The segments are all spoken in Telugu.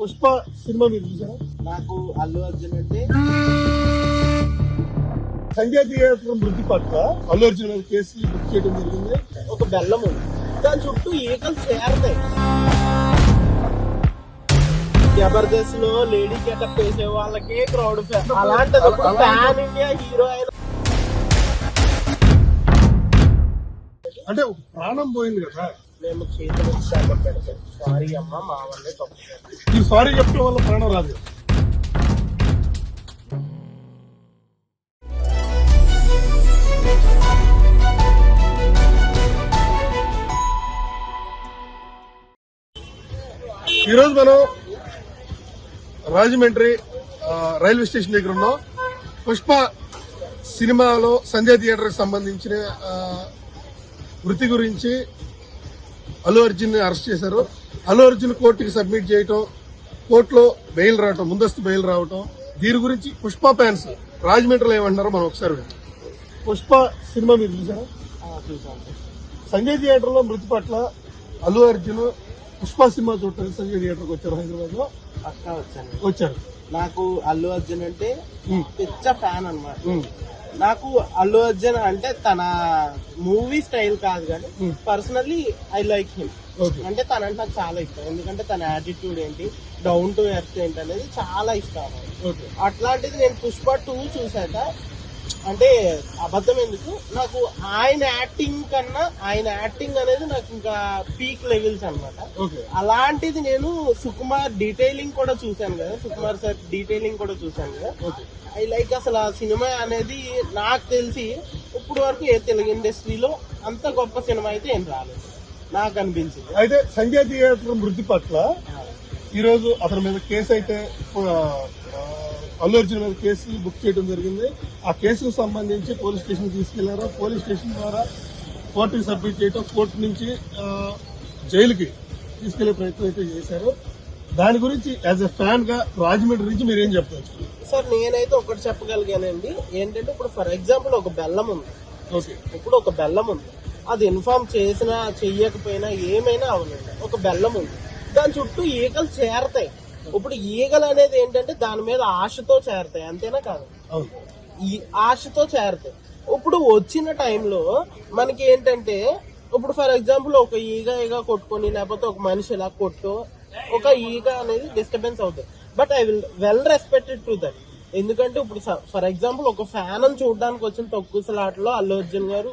పుష్ప సినిమా మీరు చూసారా? నాకు అల్లు అర్జున్ అంటే సంజయ్ థియేటర్ మృతి పట్ల అల్లు అర్జున్ మీద కేసు బుక్ చేయడం జరిగింది. ఒక బెల్లం ఉంది. దాని చుట్టూ ఈకలు చేరతాయి. జబర్దస్త్లో లేడీ గెటప్ వేసే వాళ్ళకే క్రౌడ్ అలాంటిది పాన్ ఇండియా హీరో అయిన అంటే ప్రాణం పోయింది కదా. మేము చేతులు ఇచ్చాక పెడతాం. సారీ అమ్మ మా వల్లే తప్పు ఈ సారీ చెప్పడం వల్ల ప్రాణం రాదు. కదా. ఈరోజు మనం రాజమండ్రి రైల్వే స్టేషన్ దగ్గర ఉన్నాం. పుష్ప సినిమాలో సంధ్యా థియేటర్కి సంబంధించిన వృత్తి గురించి అల్లు అర్జున్ అరెస్ట్ చేశారు. అల్లు అర్జున్ కోర్టుకి సబ్మిట్ చేయటం కోర్టులో బెయిల్ రావటం ముందస్తు బెయిల్ రావటం దీని గురించి పుష్ప ఫ్యాన్స్ రాజమండ్రిలో ఏమంటున్నారో మనం ఒకసారి. పుష్ప సినిమా మీరు చూసారా సంజయ్ థియేటర్లో మృతి పట్ల అల్లు అర్జున్ పుష్ప సినిమా చూడటానికి సంజయ్ థియేటర్కి వచ్చారు హైదరాబాద్లో వచ్చాను. వచ్చారు. నాకు అల్లు అర్జున్ అంటే పిచ్చ ఫ్యాన్ అన్నమాట. ఉమ్, నాకు అల్లు అర్జున్ అంటే తన మూవీ స్టైల్ కాదు కానీ. పర్సనల్లీ ఐ లైక్ హిమ్ అంటే తనంటే నాకు చాలా ఇష్టం. ఎందుకంటే తన యాటిట్యూడ్ ఏంటి డౌన్ టు ఎర్త్ ఏంటి అనేది చాలా ఇష్టం ఓకే అట్లాంటిది నేను పుష్ప టూ చూసాక అంటే అబద్ధం ఎందుకు? నాకు ఆయన యాక్టింగ్ కన్నా ఆయన యాక్టింగ్ అనేది నాకు ఇంకా పీక్ లెవెల్స్ అన్నమాట. ఓకే. అలాంటిది నేను సుకుమార్ డీటెయిలింగ్ కూడా చూశాను కదా. సుకుమార్ సార్ డీటెయిలింగ్ కూడా చూశాను కదా. ఐ లైక్ అసలు ఆ సినిమా అనేది నాకు తెలిసి ఇప్పుడు వరకు ఏ తెలుగు ఇండస్ట్రీలో అంత గొప్ప సినిమా అయితే ఏం రాలేదు. నాకు అనిపించింది. అయితే సంజయ్ థియేటర్ మృతి పట్ల ఈ రోజు అతని మీద కేసు అయితే అల్లు అర్జున్ మీద కేసు బుక్ చేయడం జరిగింది. ఆ కేసుకు సంబంధించి పోలీస్ స్టేషన్ తీసుకెళ్ళారు. పోలీస్ స్టేషన్ ద్వారా కోర్టుకి సబ్మిట్ చేయటం కోర్టు నుంచి జైలుకి తీసుకెళ్ళే ప్రయత్నం అయితే చేశారు. దాని గురించి యాజ్ ఎ ఫ్యాన్గా రాజమండ్రి నుంచి మీరు ఏం చెప్తారు సార్ నేనైతే ఒకటి చెప్పగలిగానండి. ఏంటంటే ఇప్పుడు ఫర్ ఎగ్జాంపుల్ ఒక బెల్లం ఉంది. ఓకే. ఇప్పుడు ఒక బెల్లం ఉంది. అది ఇన్ఫార్మ్ చేసినా చెయ్యకపోయినా ఏమైనా అవనండి ఒక బెల్లం ఉంది. దాని చుట్టూ ఈగలు చేరతాయి. ఇప్పుడు ఈగలు అనేది ఏంటంటే దాని మీద ఆశతో చేరతాయి అంతేనా కాదు? అవును. ఈ ఆశతో చేరతాయి. ఇప్పుడు వచ్చిన టైంలో మనకి ఏంటంటే ఇప్పుడు ఫర్ ఎగ్జాంపుల్ ఒక ఈగ ఈగ కొట్టుకొని లేకపోతే ఒక మనిషి ఇలా కొట్టు ఒక ఈగ అనేది డిస్టర్బెన్స్ అవుతుంది. But I will well respected to that. ఎందుకంటే ఇప్పుడు ఫర్ ఎగ్జాంపుల్ ఒక ఫ్యాన్ అని చూడడానికి వచ్చిన తొక్కుసలాటలో అల్లు అర్జున్ గారు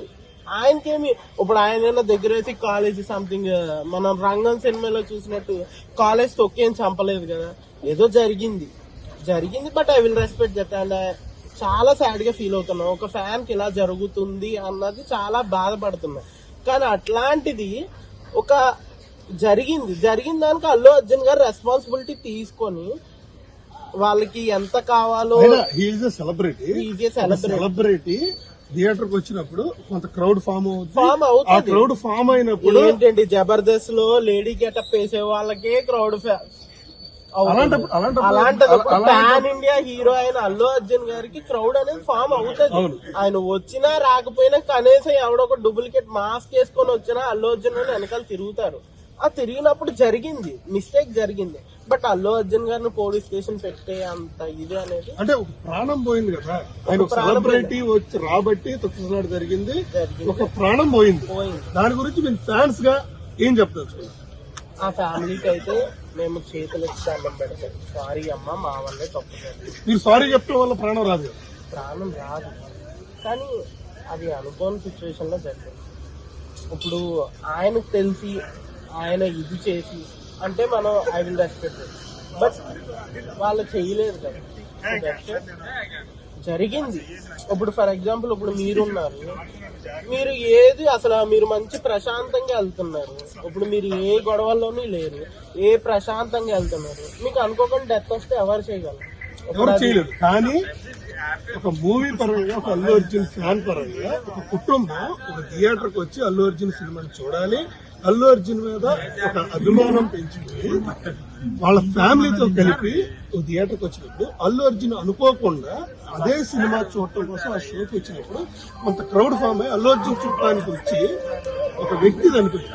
ఆయనకేమి ఇప్పుడు ఆయన దగ్గర వేసి కాలేజ్ సంథింగ్ మనం రంగం సినిమాలో చూసినట్టు కాలేజ్ తొక్కేం చంపలేదు కదా. ఏదో జరిగింది. జరిగింది but I will respect that and చాలా సాడ్గా ఫీల్ అవుతున్నా. ఒక ఫ్యాన్కి ఇలా జరుగుతుంది అన్నది చాలా బాధపడుతున్నా. కానీ అట్లాంటిది ఒక జరిగింది. జరిగిన దానికి అల్లు అర్జున్ గారు రెస్పాన్సిబిలిటీ తీసుకొని వాళ్ళకి ఎంత కావాలో సెలబ్రిటీ. సెలబ్రిటీ థియేటర్కి వచ్చినప్పుడు కొంత క్రౌడ్ ఫామ్ అవుతుంది ఫామ్ ఆ అవుతుంది. క్రౌడ్ ఫామ్ అయినప్పుడు ఏంటండి జబర్దస్త్లో లేడీ గెటప్ వేసే వాళ్ళకే క్రౌడ్ అలాంటప్పుడు అలాంటప్పుడు అలాంటిది అలా- పాన్ ఇండియా హీరో అయిన అల్లు అర్జున్ గారికి క్రౌడ్ అనేది ఫామ్ అవుతుంది. అవును. ఆయన వచ్చినా రాకపోయినా కనీసం ఎవడో ఒక డూప్లికేట్ మాస్క్ వేసుకొని వచ్చినా అల్లు అర్జున్ గారు వెనకాల తిరుగుతారు. ఆ తిరిగినప్పుడు జరిగింది. మిస్టేక్ జరిగింది. బట్ అల్లు అర్జున్ గారిని పోలీస్ స్టేషన్ పెట్టే అంత ఇది అనేది అంటే ఒక ప్రాణం పోయింది కదా. ఆయన సెలబ్రిటీ వచ్చి రాబట్టి తొక్కుసలాట జరిగింది. ఒక ప్రాణం పోయింది. దాని గురించి మీరు ఫ్యాన్స్గా ఏం చెప్తారు ఆ ఫ్యామిలీకి అయితే మేము చేతులు దండం పెడతాం. సారీ అమ్మ మా వల్లే తప్పు. మీరు సారీ చెప్పడం వల్ల ప్రాణం రాదు. ప్రాణం రాదు. కానీ అది అనుకోని సిచ్యువేషన్లో జరిగింది. ఇప్పుడు ఆయనకు తెలిసి ఆయన ఇది చేసి అంటే మనం ఐ విల్ రెస్పెక్ట్ బట్ వాళ్ళు చేయలేదు కదా. జరిగింది. ఇప్పుడు ఫర్ ఎగ్జాంపుల్ ఇప్పుడు మీరున్నారు. మీరు ఏది అసలు మీరు మంచి ప్రశాంతంగా వెళ్తున్నారు. ఇప్పుడు మీరు ఏ గొడవల్లోనూ లేరు. ఏ ప్రశాంతంగా వెళ్తున్నారు. మీకు అనుకోకుండా డెత్ వస్తే ఎవరు చేయగలరు? ఎవరు చేయలేదు కానీ ఒక మూవీ పరంగా ఒక అల్లు అర్జున్ ఫ్యాన్ పరంగా ఒక కుటుంబం ఒక థియేటర్కి వచ్చి అల్లు అర్జున్ సినిమాని చూడాలి. అల్లు అర్జున్ మీద ఒక అభిమానం పెంచుకుని వాళ్ళ ఫ్యామిలీతో కలిపి ఒక థియేటర్కి వచ్చినప్పుడు అల్లు అర్జున్ అనుకోకుండా అదే సినిమా చూడటం కోసం ఆ షోకి వచ్చినప్పుడు కొంత క్రౌడ్ ఫామ్ అయ్యి అల్లు అర్జున్ చూడటానికి వచ్చి ఒక వ్యక్తి చనిపోయింది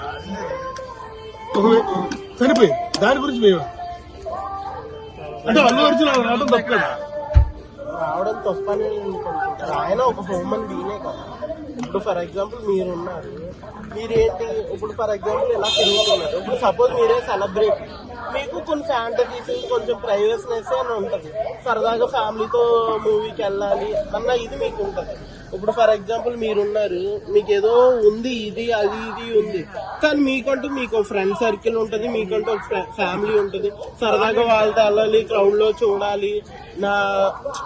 ఒక చనిపోయింది దాని గురించి మేము అంటే అల్లు అర్జున్ రావడం తప్పు రావడం తప్పని ఆయన ఒక హోమన్ దీనే కదా. ఇప్పుడు ఫర్ ఎగ్జాంపుల్ మీరు ఉన్నారు మీరేంటి? ఇప్పుడు ఫర్ ఎగ్జాంపుల్ ఇలా తిరుగుతున్నారు? ఇప్పుడు సపోజ్ మీరే సెలబ్రిటీ మీకు కొన్ని ఫ్యాంటసీస్ కొంచెం ప్రైవసీనెస్ అని ఉంటుంది. సరదాగా ఫ్యామిలీతో మూవీకి వెళ్ళాలి అన్న ఇది మీకు ఉంటుంది. ఇప్పుడు ఫర్ ఎగ్జాంపుల్ మీరున్నారు మీకు ఏదో ఉంది ఇది అది ఇది ఉంది. కానీ మీకంటూ మీకు ఫ్రెండ్ సర్కిల్ ఉంటుంది మీకంటూ ఒక ఫ్యామిలీ ఉంటుంది. సరదాగా వాళ్ళతో వెళ్ళాలి క్రౌడ్లో చూడాలి. నా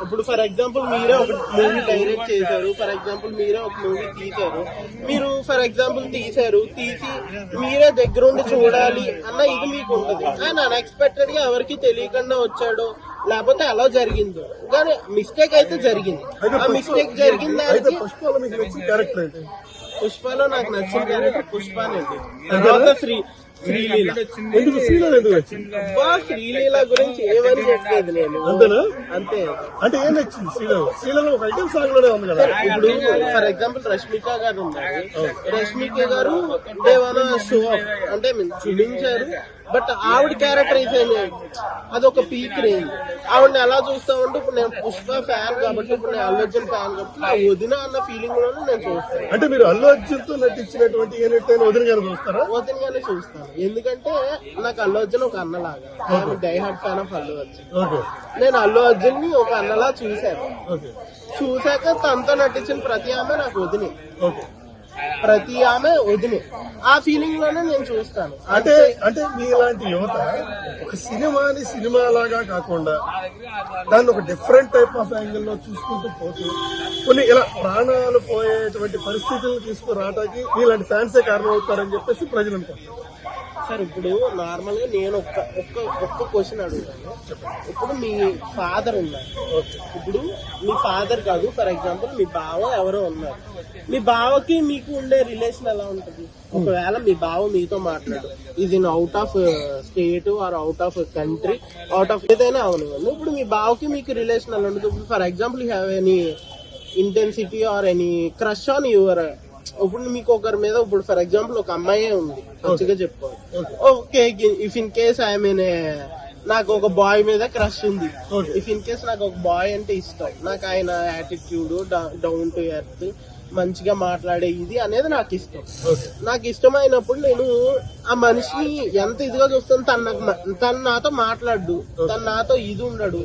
ఇప్పుడు ఫర్ ఎగ్జాంపుల్ మీరే ఒక మూవీ డైరెక్ట్ చేశారు ఫర్ ఎగ్జాంపుల్ మీరే ఒక మూవీ తీశారు. మీరు ఫర్ ఎగ్జాంపుల్ తీశారు తీసి మీరే దగ్గరుండి చూడాలి అన్న ఇది మీకు ఉంటుంది అండ్ అన్ఎక్స్పెక్టెడ్గా ఎవరికి తెలియకుండా వచ్చాడు లేకపోతే అలా జరిగింది. కానీ మిస్టేక్ అయితే జరిగింది. ఆ మిస్టేక్ అయితే దానికి పుష్పలో నాకు నచ్చిన క్యారెక్టర్ పుష్పానండి తర్వాత శ్రీ శ్రీలీల. ఎందుకు శ్రీలో ఎందుకు నచ్చింది శ్రీలీల గురించి ఏమని చెప్పలేదు నేను. అంతేనా? అంతే. అంటే ఏం నచ్చింది శ్రీలో శ్రీలో ఒక ఐటమ్ సాంగ్లోనే ఉంది కదా. ఇప్పుడు ఫర్ ఎగ్జాంపుల్ రష్మిక గారు ఉన్నారు. రష్మిక గారు దేవాన షో ఆఫ్ అంటే చూపించారు. బట్ ఆవిడ క్యారెక్టరైజేషన్ అదొక పీక్ రేంజ్. ఆవిడని ఎలా చూస్తామంటే ఇప్పుడు నేను పుష్ప ఫ్యాన్ కాబట్టి ఇప్పుడు నేను అల్లు అర్జున్ ఫ్యాన్ కాబట్టి నా వదిన అన్న ఫీలింగ్లోనే నేను చూస్తాను. అంటే మీరు అల్లు అర్జున్తో నటించినటువంటి వదిన గారు చూస్తారా? వదిన గానే చూస్తాను. ఎందుకంటే నాకు అల్లు అర్జున్ ఒక అన్నలాగా. నేను die hard fan of Allu Arjun. Okay. నేను అల్లు అర్జున్ని ఒక అన్నలా చూశాను. ఓకే. చూశాక తనతో నటించిన ప్రతి ఆమె నాకు వదినే. ఓకే. ప్రతి ఆమె వదిలే. ఆ ఫీలింగ్లోనే నేను చూస్తాను. అంటే అంటే మీలాంటి యువత ఒక సినిమాని సినిమా లాగా కాకుండా దాన్ని ఒక డిఫరెంట్ టైప్ ఆఫ్ యాంగిల్లో చూసుకుంటూ పోతూ కొన్ని ఇలా ప్రాణాలు పోయేటువంటి పరిస్థితులు తీసుకురావడానికి మీలాంటి ఫ్యాన్సే కారణం అవుతారని చెప్పేసి ప్రజలు అనుకుంటారు సార్ ఇప్పుడు నార్మల్గా నేను ఒక్క ఒక్క ఒక్క క్వశ్చన్ అడుగుతాను. ఇప్పుడు మీ ఫాదర్ ఉన్నారు. ఇప్పుడు మీ ఫాదర్ కాదు ఫర్ ఎగ్జాంపుల్ మీ బావ ఎవరో ఉన్నారు. మీ బావకి మీకు ఉండే రిలేషన్ ఎలా ఉంటుంది? ఒకవేళ మీ బావ మీతో మాట్లాడు ఇది in out of state or out of country out of ఏదైనా అవనివ్వండి. ఇప్పుడు మీ బావకి మీకు రిలేషన్ ఎలా ఉంటుంది? ఇప్పుడు for example you have any intensity or any crush on your ఇప్పుడు మీకు ఒకరి మీద ఇప్పుడు ఫర్ ఎగ్జాంపుల్ ఒక అమ్మాయే ఉంది. మంచిగా చెప్పుకోవాలి. Okay if in case I mean నాకు ఒక బాయ్ మీద క్రష్ ఉంది. ఇఫ్ ఇన్ కేస్ నాకు ఒక బాయ్ అంటే ఇష్టం నాకు ఆయన యాటిట్యూడ్ డౌన్ టు ఎర్త్ మంచిగా మాట్లాడే ఇది అనేది నాకు ఇష్టం. నాకు ఇష్టమైనప్పుడు నేను ఆ మనిషిని ఎంత ఇదిగా చూస్తాను తను నాకు తను నాతో మాట్లాడు తను నాతో ఇది ఉండడు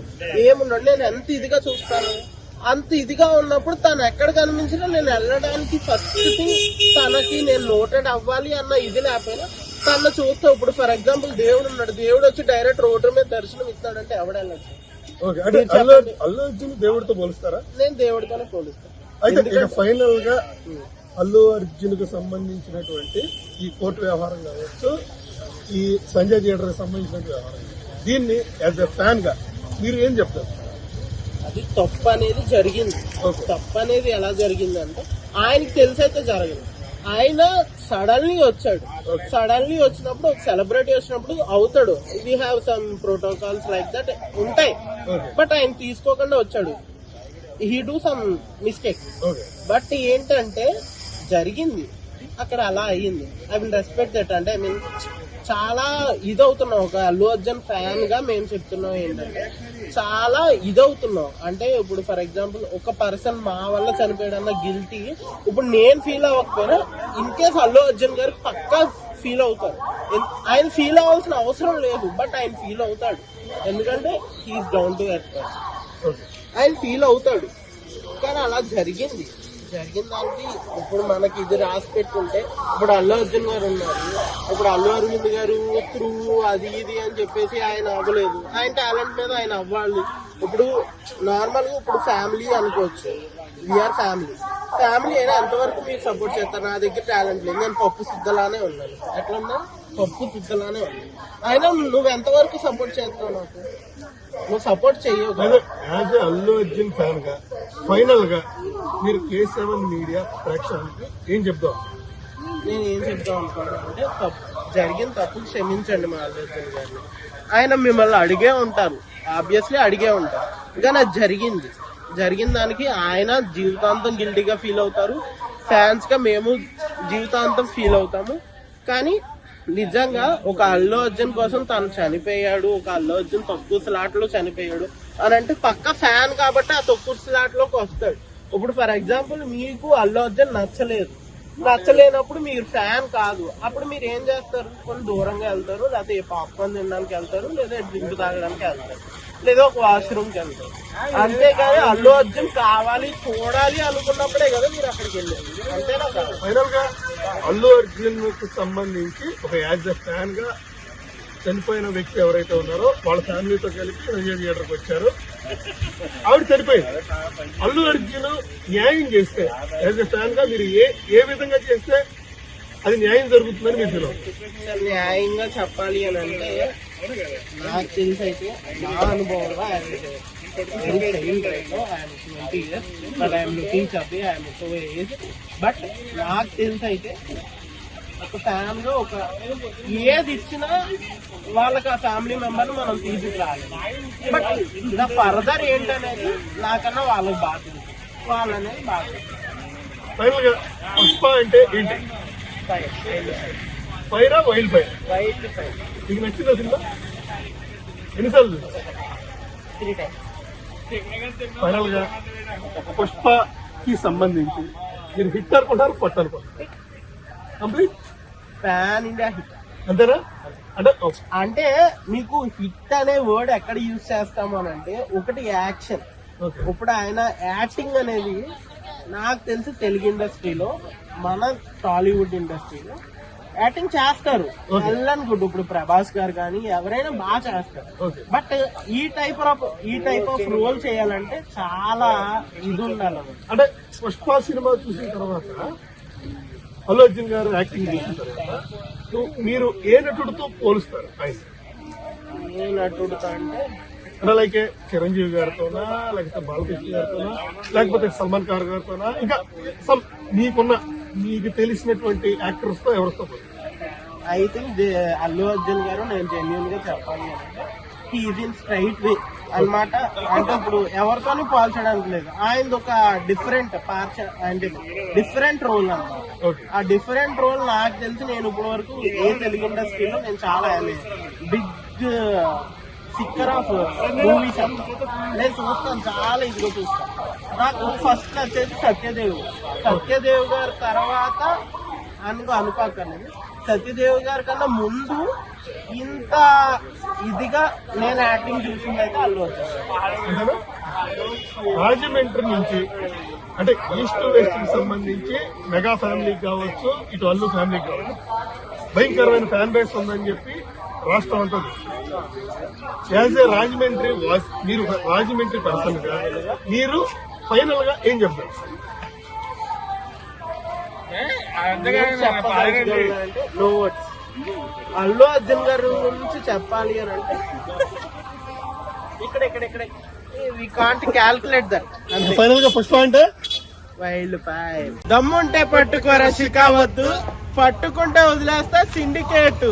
ఏముండడు నేను ఎంత ఇదిగా చూస్తాను? అంత ఇదిగా ఉన్నప్పుడు తను ఎక్కడ కనిపించినా నేను వెళ్ళడానికి ఫస్ట్ థింగ్ తనకి నేను నోటెడ్ అవ్వాలి అన్న ఇది లేకపోయినా తను చూస్తే ఇప్పుడు ఫర్ ఎగ్జాంపుల్ దేవుడు ఉన్నాడు. దేవుడు వచ్చి డైరెక్ట్ రోడ్డు మీద దర్శనం ఇస్తాడంటే ఎవడెళ్ళచ్చు ఓకే. అంటే అల్లు అల్లు అర్జున్ దేవుడితో పోలుస్తారా? నేను దేవుడితోనే పోలిస్తాను. అయితే ఫైనల్గా అల్లు అర్జున్కు సంబంధించినటువంటి ఈ కోర్టు వ్యవహారం కావచ్చు ఈ సంజయ్ థియేటర్కి సంబంధించిన వ్యవహారం. దీన్ని యాజ్ ఎ ఫ్యాన్గా మీరు ఏం చెప్తారు? అది తప్పు అనేది జరిగింది. తప్పు అనేది ఎలా జరిగిందంటే ఆయనకి తెలిసైతే జరగదు. ఆయన సడన్లీ వచ్చాడు. సడన్లీ వచ్చినప్పుడు ఒక సెలబ్రిటీ వచ్చినప్పుడు అవుతాడు. We have some protocols like that ఉంటాయి. బట్ ఆయన తీసుకోకుండా వచ్చాడు. He do some mistake but ఏంటంటే జరిగింది. అక్కడ అలా అయ్యింది ఐ విల్ రెస్పెక్ట్ దట్ అంటే ఐ మీన్ చాలా ఇదవుతున్నాం. ఒక అల్లు అర్జున్ ఫ్యాన్గా మేము చెప్తున్నాం ఏంటంటే చాలా ఇదవుతున్నాం. అంటే ఇప్పుడు ఫర్ ఎగ్జాంపుల్ ఒక పర్సన్ మా వల్ల చనిపోయాడన్న గిల్టీ ఇప్పుడు నేను ఫీల్ అవ్వకపోయినా ఇన్ కేస్ అల్లు అర్జున్ గారు పక్కా ఫీల్ అవుతారు. ఆయన ఫీల్ అవ్వాల్సిన అవసరం లేదు బట్ ఆయన ఫీల్ అవుతాడు. ఎందుకంటే he's down to earth person ఆయన ఫీల్ అవుతాడు. కానీ అలా జరిగింది. జరిగిన దానికి ఇప్పుడు మనకి ఇది రాసి పెట్టుకుంటే ఇప్పుడు అల్లు అర్జున్ గారు ఉన్నారు. ఇప్పుడు అల్లు అరవింద్ గారు త్రూ అది ఇది అని చెప్పేసి ఆయన అవ్వలేదు. ఆయన టాలెంట్ మీద ఆయన అవ్వాలి. ఇప్పుడు నార్మల్గా ఇప్పుడు ఫ్యామిలీ అనుకోవచ్చు. విఆర్ ఫ్యామిలీ ఫ్యామిలీ అయినా ఎంతవరకు మీరు సపోర్ట్ చేస్తారు? నా దగ్గర టాలెంట్ లేదు. నేను పప్పు సిద్ధలానే ఉన్నాను. ఎట్లా ఉన్నా పప్పు సిద్ధలానే ఉన్నాను. అయినా నువ్వు ఎంతవరకు సపోర్ట్ చేస్తావు నాకు? నువ్వు సపోర్ట్ చెయ్యవు కదా. అల్లు అర్జున్ ఫ్యాన్గా ఫైనల్గా మీరు కే సెవెన్ మీడియా ప్రేక్షకులకి ఏం చెప్తాం నేను ఏం చెప్తాం అనుకుంటున్నా అంటే తప్పు. జరిగిన తప్పు క్షమించండి మా ఆలోచన గారిని. ఆయన మిమ్మల్ని అడిగే ఉంటారు. ఆబ్వియస్లీ అడిగే ఉంటారు. కానీ అది జరిగింది. జరిగిన దానికి ఆయన జీవితాంతం గిల్టీగా ఫీల్ అవుతారు. ఫ్యాన్స్గా మేము జీవితాంతం ఫీల్ అవుతాము. కానీ నిజంగా ఒక అల్లు అర్జున్ కోసం తను చనిపోయాడు. ఒక అల్లు అర్జున్ తక్కువ స్లాట్లో చనిపోయాడు అని అంటే పక్క ఫ్యాన్ కాబట్టి ఆ తక్కువ స్లాట్లోకి వస్తాడు. ఇప్పుడు ఫర్ ఎగ్జాంపుల్ మీకు అల్లు అర్జున్ నచ్చలేదు. నచ్చలేనప్పుడు మీరు ఫ్యాన్ కాదు. అప్పుడు మీరు ఏం చేస్తారు? కొన్ని దూరంగా వెళ్తారు. లేకపోతే పాప్కార్న్ తినడానికి వెళ్తారు. లేదా డ్రింక్ తాగడానికి వెళ్తారు. లేదా ఒక వాష్రూమ్కి వెళ్తారు. అంతేకాని అల్లు అర్జున్ కావాలి చూడాలి అనుకున్నప్పుడే కదా మీరు అక్కడికి వెళ్ళారు. అంతేనా ఫైనల్గా అల్లు అర్జున్ సంబంధించి ఒక యాజ్ ఫ్యాన్గా చనిపోయిన వ్యక్తి ఎవరైతే ఉన్నారో వాళ్ళ ఫ్యామిలీతో కలిపి రంజన్ థియేటర్కి వచ్చారు. ఆవిడ చనిపోయింది. అల్లు అర్జున్ న్యాయం చేస్తే యాజ్ ఎ ఫ్యాన్గా మీరు ఏ ఏ విధంగా చేస్తే అది న్యాయం జరుగుతుందని మీరు ఫీల్ న్యాయంగా చెప్పాలి అని అంటే నాకు తెలిసి అయితే నా అనుభవంలో ఐఎమ్ ఐఎమ్ బట్ నాకు తెలిసి అయితే ఒక ఫ్యామిలీ ఒక ఏది ఇచ్చినా వాళ్ళకి ఆ ఫ్యామిలీ మెంబర్ మనం తీసుకురాలి బట్ ద ఫర్దర్ ఏంటనేది నాకన్నా వాళ్ళకి తెలుసు. వాళ్ళనేది బాగా తెలుసు. ఫైనల్గా పుష్ప అంటే ఏంటి? ఫైరా వైల్డ్ ఫైర్ వైట్ సైడ్ మీకు నచ్చిందా సినిమా? ఎన్నిసార్లు? చూసారు? త్రీ టైమ్స్ ఫైనల్గా పుష్ప కి సంబంధించి మీరు హిట్ అనుకుంటారు ఫట్ అనుకుంటారు కంప్లీట్ ఫ్యాన్ ఇండియా హిట్. అంతేనా? అంటే అంటే మీకు హిట్ అనే వర్డ్ ఎక్కడ యూజ్ చేస్తాము అని అంటే ఒకటి యాక్షన్. ఇప్పుడు ఆయన యాక్టింగ్ అనేది నాకు తెలిసి తెలుగు ఇండస్ట్రీలో మన టాలీవుడ్ ఇండస్ట్రీలో యాక్టింగ్ చేస్తారు. గుడ్ ఇప్పుడు ప్రభాస్ గారు కానీ ఎవరైనా బాగా చేస్తారు. బట్ ఈ టైప్ ఆఫ్ ఈ టైప్ ఆఫ్ రోల్ చేయాలంటే చాలా ఇది ఉండాలి. అంటే పుష్ప సినిమా చూసిన తర్వాత అల్లు అర్జున్ గారు యాక్టింగ్ చేసిన తర్వాత సో మీరు ఏ నటుడితో పోలుస్తారు? ఆయన. ఏ అంటే? అంటే లైక్ చిరంజీవి గారితోనా లేకపోతే బాలకృష్ణ గారితోనా లేకపోతే సల్మాన్ ఖాన్ గారితోనా? ఇంకా సమ్ మీకున్న మీకు తెలిసినటువంటి యాక్టర్స్తో ఎవరితో? ఐ థింక్ అల్లు అర్జున్ గారు నేను జెన్యున్గా చెప్పాలి అంటే హీజ్ ఇన్ స్ట్రైట్ వే అన్నమాట. అంటే ఇప్పుడు ఎవరితోనూ పోల్చడానికి లేదు. ఆయనది ఒక డిఫరెంట్ పార్చ అంటే డిఫరెంట్ రోల్ అన్నమాట. ఓకే. ఆ డిఫరెంట్ రోల్ నాకు తెలిసి నేను ఇప్పటి వరకు ఏ తెలుగు ఇండస్ట్రీలో నేను చాలా బిగ్ సిక్కర్ ఆఫ్ మూవీస్ నేను చూస్తాను చాలా ఇదిగా చూస్తాను. నాకు ఫస్ట్ నచ్చేది సత్యదేవ్. సత్యదేవ్ గారి తర్వాత అనుకో అనుకోకర్లేదు సత్యదేవ్ గారి కన్నా ముందు ఇంత ఇదిగా నేను యాక్టింగ్ చూసిందైతే అల్లు అర్జున్. రాజమండ్రి నుంచి అంటే ఈస్ట్ వెస్ట్కి సంబంధించి మెగా ఫ్యామిలీకి కావచ్చు ఇటు అల్లు ఫ్యామిలీకి కావచ్చు. భయంకరమైన ఫ్యాన్ బేస్ ఉందని చెప్పి రాష్ట్రం అంతా యాజ్ ఏ రాజమండ్రి మీరు రాజమండ్రి పర్సన్గా మీరు ఫైనల్గా ఏం చెప్తారు? చెప్పదలుచుకున్నానంటే no words. అల్లు అర్జున్ గారి గురించి చెప్పాలి అని అంటే. ఇక్కడ ఇక్కడ ఇక్కడ. వి కాంట్ క్యాల్కులేట్ దట్ అంతే ఫైనల్గా ఫస్ట్ అంటే వైల్డ్ ఫైవ్ దమ్ముంటే పట్టుకోరా షికావద్దు. పట్టుకుంటే వదిలేస్తా సిండికేట్.